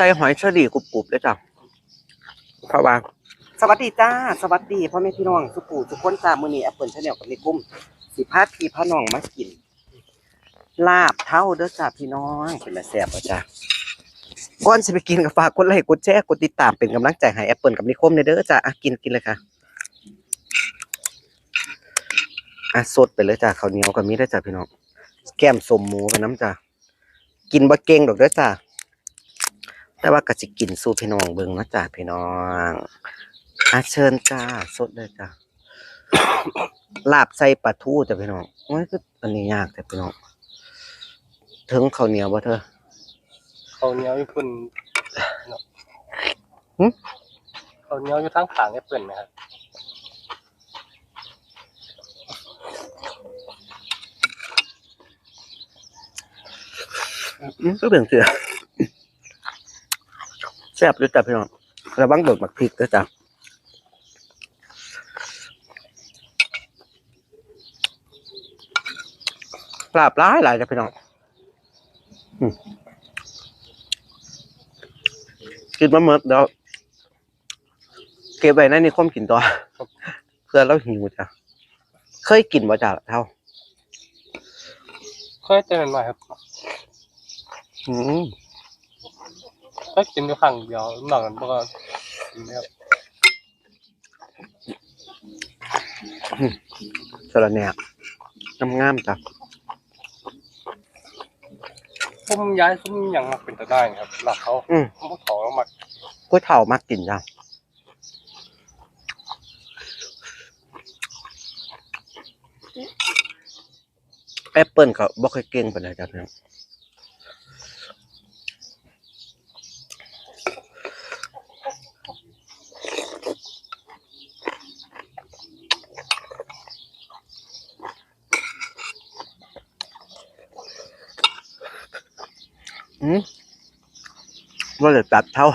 ใส่หอยเชอรี่กรุบๆเลยจ้ะเพราะว่า สวัสดีจ้า สวัสดีพ่อแม่พี่น้องสุกูทุกคนจ้ามือนี้แอปเปิลชาแนลกับในกลุ่มสิพาพี่พาน้องมากิน ลาบเท่าเด้อจ้าพี่น้องเป็นมาแซ่บบ่จ้าก่อนสิไปกินก็ฝากกดไลค์กดแชร์กดติดตามเป็นกำลังใจให้แอปเปิลกับนิคมในเด้อจ้าอะกินกินเลยค่ะอะสดไปเลยจ้าข้าวเหนียวก็มีได้จ้าพี่น้อง แก้มสมหมูกับน้ำจ้ากินบ่เก่งดอกเด้อจ้า แต่ว่าก็สิกินสู้พี่น้องเบิ่งเนาะจ้าพี่น้องอาเชิญจ้าสดเลยจ้าลาบใส่ปลาทูจ้ะพี่น้องโอ้ยคืออันนี้ยากแต่พี่น้องถึงข้าวเหนียวบ่เธอเขาวเหนียวอยู่พุ่นเนาะหึเขาวเหนียวอยู่ทั้งขางแอปเปิลนะครับอืมก็เบี่ยงเสือ แซ่บด้วยจ้ะพี่น้องระวังโดดหมักพริกด้วยจ้ะลาบหลายหลายจ้ะพี่น้องอืมกินมาเมื่อเดี๋ยวเก็บไว้ในนิคมกินตัวเพื่อเราหิวจ้ะเคยกินบ่จ้ะเท่าเคยเจอหน่อยครับ อืม เคยกินอยู่ครั้งเดียวนอกนั้นบ่ก็กินนะครับสระแหนกงามๆจ้ะผมย้ายซุ้มหยังมาเป็นตะได้ครับหลักเขาอืมผมก็ถอแล้วมาก๋วยเตี๋ยวมากกินจ้ะแอปเปิลก็บ่ค่อยเก่งปานใดจ้ะพี่น้อ ว่าจะตัดเท่า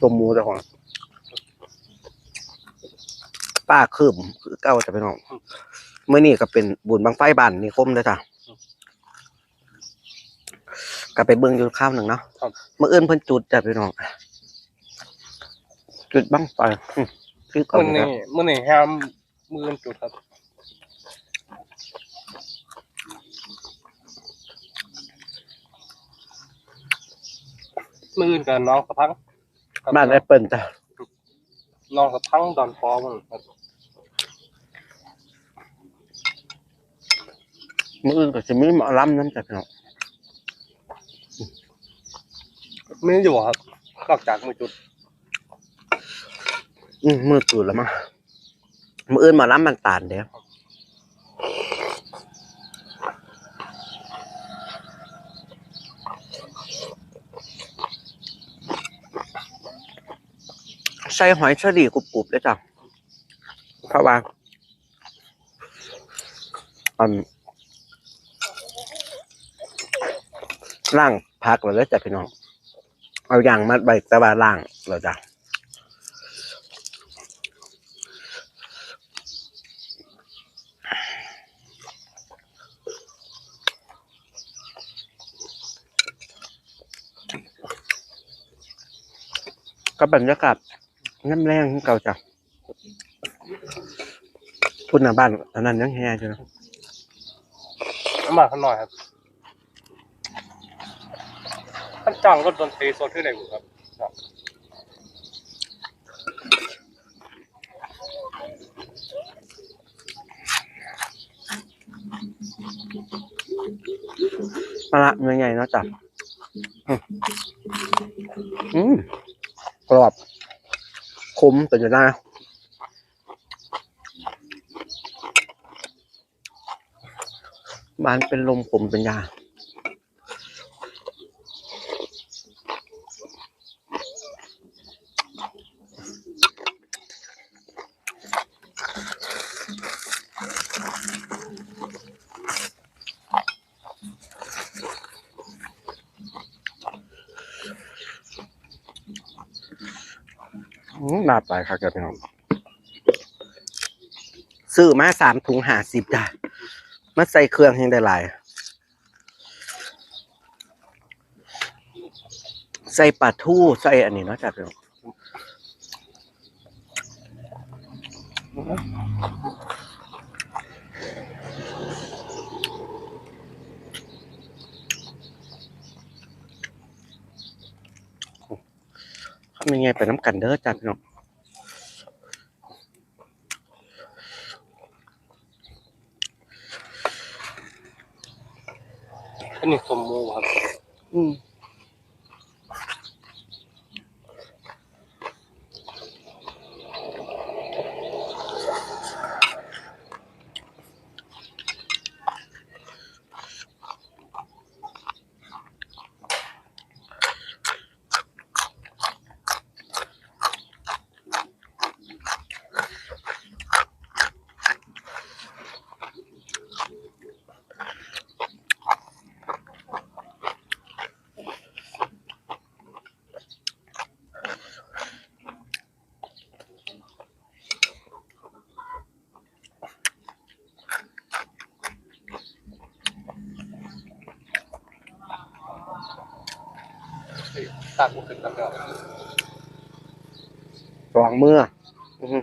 ตัวหมูแต่ของป้าคืมคือเก้าจะไปน้องเมื่อนี้ก็เป็นบุญบังไฟบ้านนิคมเลยจ้ะก็ไปเบิ่งอยู่ข้าวหนึ่งเนาะครับเมื่อเอื้นเพิ่นจุดจ้ะพี่น้องจุดบังไฟอืมคือเก่ามื้อเลยนี้นะมื้อนี้ห้ามมืออนจุดครับ มืออื่นกับน้องสะพังครับบ้านแอปเปิลจ้ะน้องสะพังดอนฟอมันครับเมื่ออื่นก็จะมีหมอลำนั่นจ้ะพี่น้องไม่ได้อยู่ครับนอกจากมือจุดอืมมือจุดแล้วมั้งเมื่ออื่นหมอลำมันตาลเดียว ใส่หอยเชอรี่กรุบๆเลยจ้ะเพราะว่าอันล่างพักแล้วเด้จ้ะพี่น้อง เอาอย่างมัดใบตะบาล่างเราจ้ะก็บรรยากาศ น้ำแรงของเก่าจ้ะพุ่นหน้าบ้านอันนั้นยังแฮ่อยู่นะน้ำมาข้างหน่อยครับท่านจ้างรถดนตรีโซนที่ไหนอยู่ครับครับมาละเนื้อใหญ่เนาะจ้ะอืมอืมกรอบ คมแต่จะได้บานเป็นลมผมเป็นยา น่าไปครับแกพี่น้องซื้อมาสามถุงห้าสิบจ้ะมาใส่เครื่องยังได้หลาย ใส่ปลาทู่ใส่อันนี้เนาะจ้ะพี่น้อง ทำยังไงไปน้ำกันเด้อจ้ะพี่น้องอันนี้สมมูครับ อืม เฮ้ยตักมันขึ้นแล้วก็สองมืออือ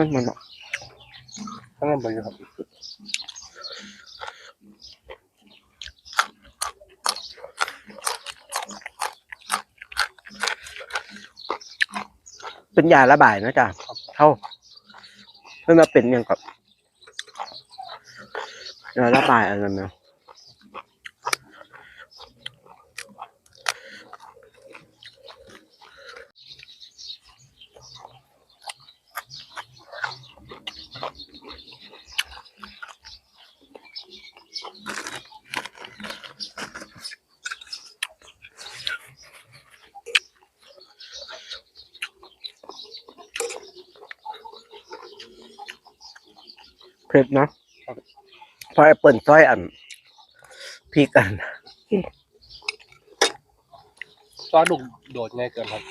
ฮึเอ๋อขึ้นมาเนาะข้างนั้นอยู่ครับเป็นยาระบายนะจ๊ะเท่าเพื่อมาเป็นอย่างกับยาระบายอะไรนะ เผ็ดนะเพราะแอปเปิลซอยอันพริกอันซอสดุกโดดง่ายเกินครับ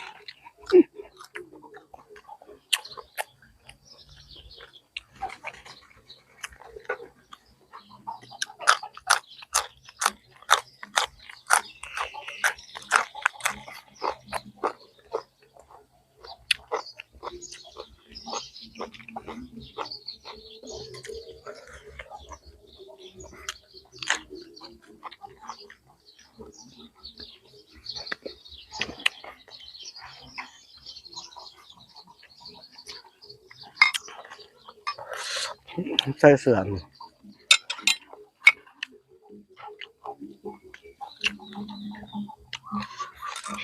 ใส่เสื่อม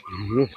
อืม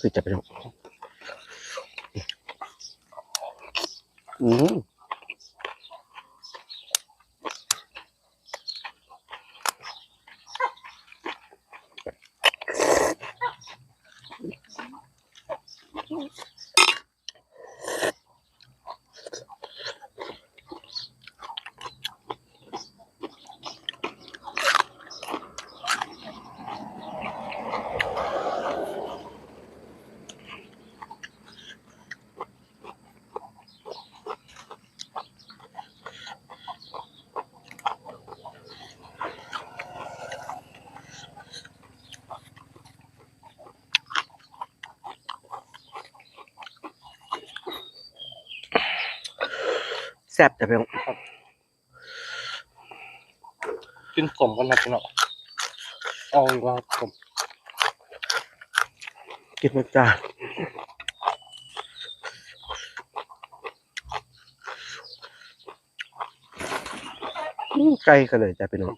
คือจะไปลองอืม แซ่บจะไปลองกินสมกันนะพี่น้องเอาอีกว่าผมกินมาจ้าอืมไก่กันเลยจ้ะพี่น้อง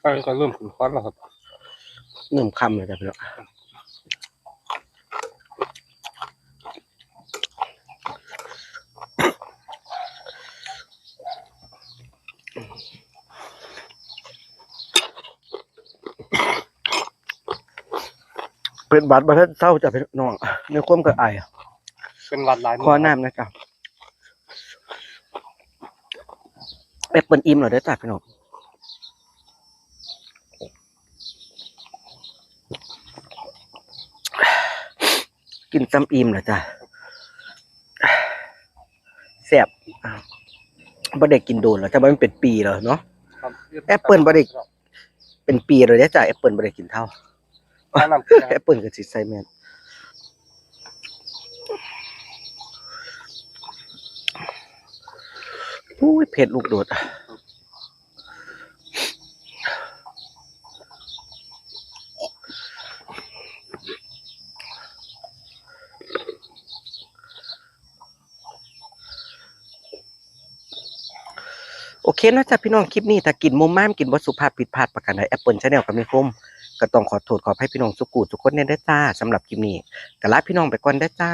ไอ้ก็เริ่มถึงควันแล้วครับหนึ่งคำเลยจ้ะพี่น้อง เป็นบัตรบัตรเศร้าจ้ะพี่น้องในความกระไอายเป็นหวัดหลายขอน้ำนะจ๊ะแอปเปิลอิ่มเหรอได้อจ้ะพี่น้องกินซ้ำอิ่มเหรอจ้ะแซ่บอะบ่ได้กินโดนแล้วจ้ะบ่มันเป็นปีแล้วเนาะครับแอปเปิ้ลบ่ได้เป็นปีเลยได้อจ้ะแอปเปิลบ่ได้กินเท่า แนะนำกินนะคแอรับปเปิลกับสิใส่แมนอุ้ยเผ็ดลูกโดดโอเคนะจ๊ะพี่น้องคลิปนี้ถ้ากินมุมม่ามกินวัสุภาพผิดพลาดประการใดแอปเปิลชาแนลก็ไม่คม ก็ต้องขอโทษขอให้พี่น้องสุกูทุกคนเนี่ยได้จ้าสำหรับคลิปนี้ก็ลาพี่น้องไปก่อนได้จ้า